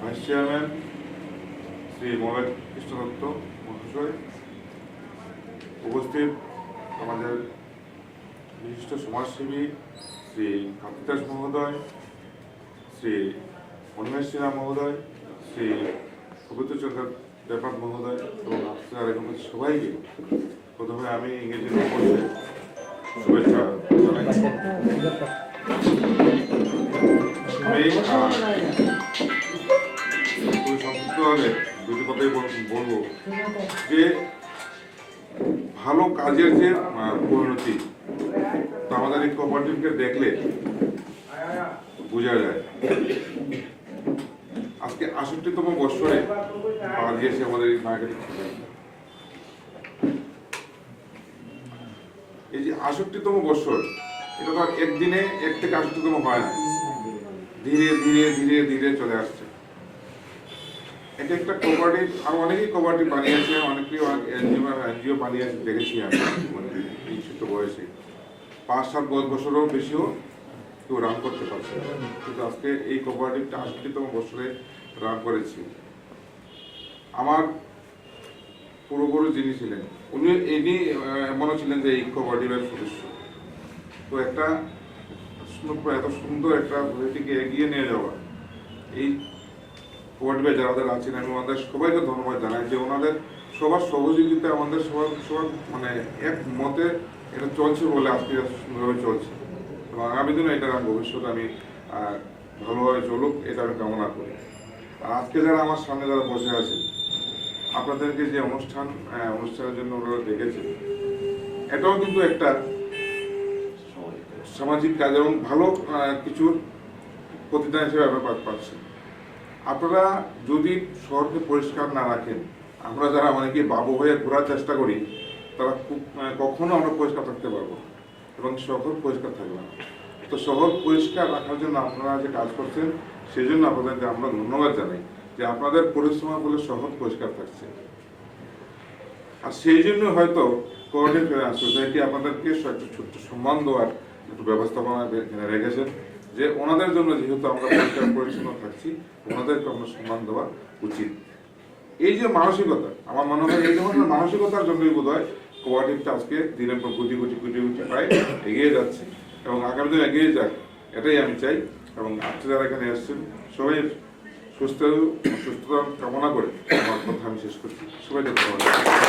Vice chairman Shri Mahed Krishna Dutta মহাশয় উপস্থিত আমাদের বিশিষ্ট সমাজসেবী শ্রী কাপিদাস মহোদয়, শ্রী অনিমেশ সিনহা মহোদয়, শ্রী পবিত্রচন্দ্র ব্যাপার মহোদয় এবং আপনার এরকম সবাইকে প্রথমে আমি ইংরেজি শুভেচ্ছা জানাই আহ, খুবই সংক্ষিপ্তভাবে দুটি কথাই বলব যে ভালো কাজের যে পরিণতি আমাদের এই কোঅপারেটিভকে দেখলে বোঝা যায়। আজকে আষট্টিতম বৎসরে পা দিয়েছে আমাদের এই মার্কেটিং এই যে আষট্টিতম বৎসর এটা তো একদিনে এক থেকে আষট্টিতম হয় না। ধীরে ধীরে ধীরে ধীরে চলে আসছে। এটা একটা কোপারেটিভ আর অনেকেই কোপারেটিভ বানিয়েছে, অনেকেই এনজিও এনজিও বানিয়েছে, দেখেছি আমি মানে বয়সে। পাঁচ, সাত দশ বছরেও বেশিও কেউ রান করতে পারছে কিন্তু আজকে এই কোপারেটিভটা আষট্টিতম বছরে রান করেছি। আমার পূর্বপুরু যিনি ছিলেন, উনি এমনও ছিলেন যে এই কোপারেটিভের সদস্য। তো একটা এত সুন্দর একটা ভূমিটিকে এগিয়ে নিয়ে যাওয়া। এই কোয়ার্ডিবে যারা আছেন আমি ওনাদের সবাইকে ধন্যবাদ জানাই যে ওনাদের সবার সহযোগিতা আমাদের সবার সবার মানে এক মতে এটা চলছে বলে আজকে সুন্দরভাবে চলছে। এবং আগামী দিনে এটা ভবিষ্যতে আমি ভালোভাবে চলুক এটা আমি কামনা করি। আর আজকে যারা আমার সামনে যারা বসে আছেন আপনাদেরকে যে অনুষ্ঠান অনুষ্ঠানের জন্য ওনারা ডেকেছেন এটাও কিন্তু একটা সামাজিক কাজ এবং ভালো কিছুর প্রতিদান হিসেবে ব্যাপার পাচ্ছেন আপনারা যদি শহরকে পরিষ্কার না রাখেন, আমরা যারা অনেকে বাবু হয়ে ঘোরার চেষ্টা করি, তারা কখনো আমরা পরিষ্কার থাকতে পারব এবং শহর পরিষ্কার থাকবে না। তো শহর পরিষ্কার রাখার জন্য আপনারা যে কাজ করছেন, সেই জন্য আপনাদেরকে আমরা ধন্যবাদ জানাই যে আপনাদের পরিশ্রমের ফলে শহর পরিষ্কার থাকছে। আর সেই জন্য হয়তো কোঅর্ডিনেট সোসাইটি আপনাদেরকে একটা ছোট্ট সম্মান দেওয়ার একটু ব্যবস্থাপনা এখানে রেখেছেন যে ওনাদের জন্য যেহেতু আমরা পরিষ্কার পরিচ্ছন্ন থাকছি ওনাদেরকে আমরা সম্মান দেওয়া উচিত। এই যে মানসিকতা, আমার মনে হয় এই ধরনের মানসিকতার জন্যই বোধ হয় কোঅর্ডিনেটটা আজকে দিনের পর কোটি কোটি কোটি কোটি প্রায় এগিয়ে যাচ্ছে এবং আগামী দিনে এগিয়ে যাক, এটাই আমি চাই এবং আজকে যারা এখানে এসেছেন, সবাই সুস্থ, সুস্থতা কামনা করে আমার কথা আমি শেষ করছি। সবাইকে ধন্যবাদ।